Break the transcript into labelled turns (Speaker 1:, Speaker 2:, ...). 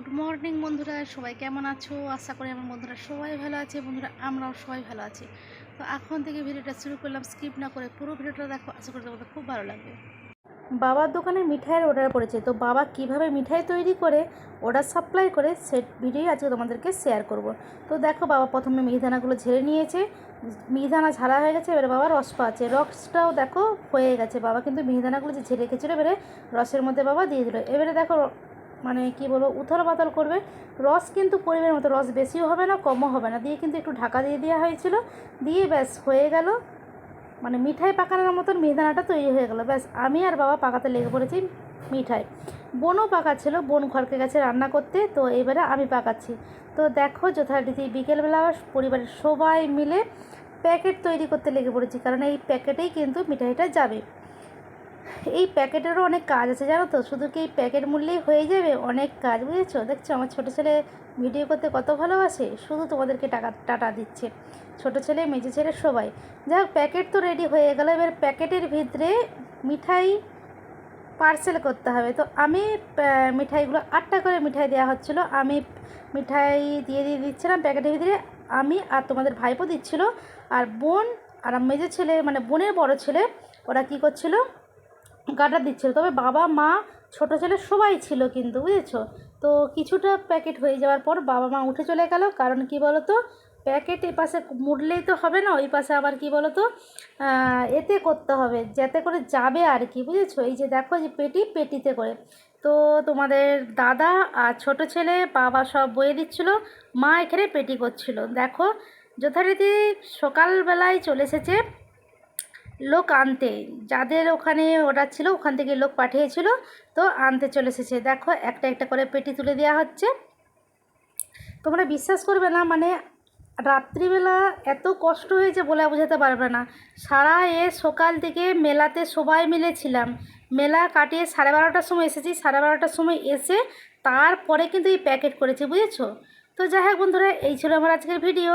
Speaker 1: Good morning বন্ধুরা, সবাই কেমন আছো? আশা করি আমার বন্ধুরা সবাই ভালো আছে, বন্ধুরা আমরাও সবাই ভালো আছি। তো এখন থেকে ভিডিওটা শুরু করলাম স্কিপ না করে পুরো ভিডিওটা দেখো, আশা করি তোমাদের খুব ভালো লাগবে। বাবার দোকানে মিঠাইয়ের অর্ডার পড়েছে, তো বাবা কীভাবে মিঠাই তৈরি করে অর্ডার সাপ্লাই করে, সে ভিডিও আজকে তোমাদেরকে শেয়ার করব। তো দেখো বাবা প্রথমে মিহিদানাগুলো ঝেড়ে নিয়েছে, মিহিদানা ঝাড়া হয়ে গেছে, এবারে বাবা রস পাচ্ছে রসটাও দেখো হয়ে গেছে, বাবা কিন্তু মিহিদানাগুলো যে ঝেড়ে রেখেছিলো এবারে রসের মধ্যে বাবা দিয়ে দিল। এবারে দেখো মানে কি বলব উথল পাতল করবে। রস কিন্তু পরিমাণের মতো, রস বেশিও হবে না, কমও হবে না। দিয়ে কিন্তু একটু ঢাকা দিয়ে দেওয়া হয়েছিল। দিয়ে ব্যাস, হয়ে গেল। মানে মিঠাই পাকানোর মতন মিহিদানাটা তৈরি হয়ে গেল। ব্যাস, আমি আর বাবা পাকাতে লেগে পড়েছি মিঠাই। বোনও পাকাচ্ছিল, বোন ঘরকে গেছে রান্না করতে, তো এবারে আমি পাকাচ্ছি। তো দেখো, যথারীতি বিকেলবেলা পরিবারের সবাই মিলে প্যাকেট তৈরি করতে লেগে পড়েছি, কারণ এই প্যাকেটেই কিন্তু মিঠাইটা যাবে। এই প্যাকেটেরও অনেক কাজ আছে, জানো তো? শুধু কি এই প্যাকেট মূল্যেই হয়ে যাবে? অনেক কাজ, বুঝেছ? দেখছ, আমার ছোটো ছেলে ভিডিও করতে কত ভালোবাসে? শুধু তোমাদেরকে টাকা, টাটা দিচ্ছে। ছোটো ছেলে মেজে ছেলে, সবাই। যাই প্যাকেট তো রেডি হয়ে গেল। এবার প্যাকেটের ভিতরে মিঠাই পার্সেল করতে হবে। তো আমি মিঠাইগুলো আটটা করে মিঠাই দেওয়া হচ্ছিল। আমি মিঠাই দিয়ে দিয়ে দিচ্ছিলাম প্যাকেটের ভিতরে। আমি আর তোমাদের ভাইপো দিচ্ছিল। আর বোন, আর মেজে ছেলে মানে বোনের বড় ছেলে, ওরা কী করছিল? গার্ডার দিচ্ছিল। তবে বাবা, মা, ছোট ছেলে সবাই ছিল কিন্তু, বুঝেছ? তো কিছুটা প্যাকেট হয়ে যাওয়ার পর বাবা মা উঠে চলে গেল। কারণ কি বলো তো প্যাকেট এ পাশে মুড়লেই তো হবে না, ওই পাশে আবার কি বলো তো এতে করতে হবে, যাতে করে যাবে আর কি, বুঝেছ? এই যে দেখো যে পেটি, পেটিতে করে। তো তোমাদের দাদা আর ছোট ছেলে, বাবা সব বয়ে দিচ্ছিল, মা এখানে পেটি করছিল। দেখো, যথারীতি সকালবেলায় চলে এসেছে। লোক আনতে। যাদের ওখানে অর্ডার ছিল, ওখান থেকে লোক পাঠিয়েছিল, তো আনতে চলে এসেছে। দেখো, একটা একটা করে পেটি তুলে দেওয়া হচ্ছে। তোমরা বিশ্বাস করবে না মানে রাত্রিবেলা এত কষ্ট হয়েছে বলে বোঝাতে পারবে না। সারা এ সকাল থেকে মেলাতে সবাই মিলে ছিলাম। মেলা কাটিয়ে সাড়ে বারোটার সময় এসেছি। সাড়ে বারোটার সময় এসে তারপরে কিন্তু এই প্যাকেট করেছি, বুঝেছ? তো যাই হোক বন্ধুরা, এই ছিল আমার আজকের ভিডিও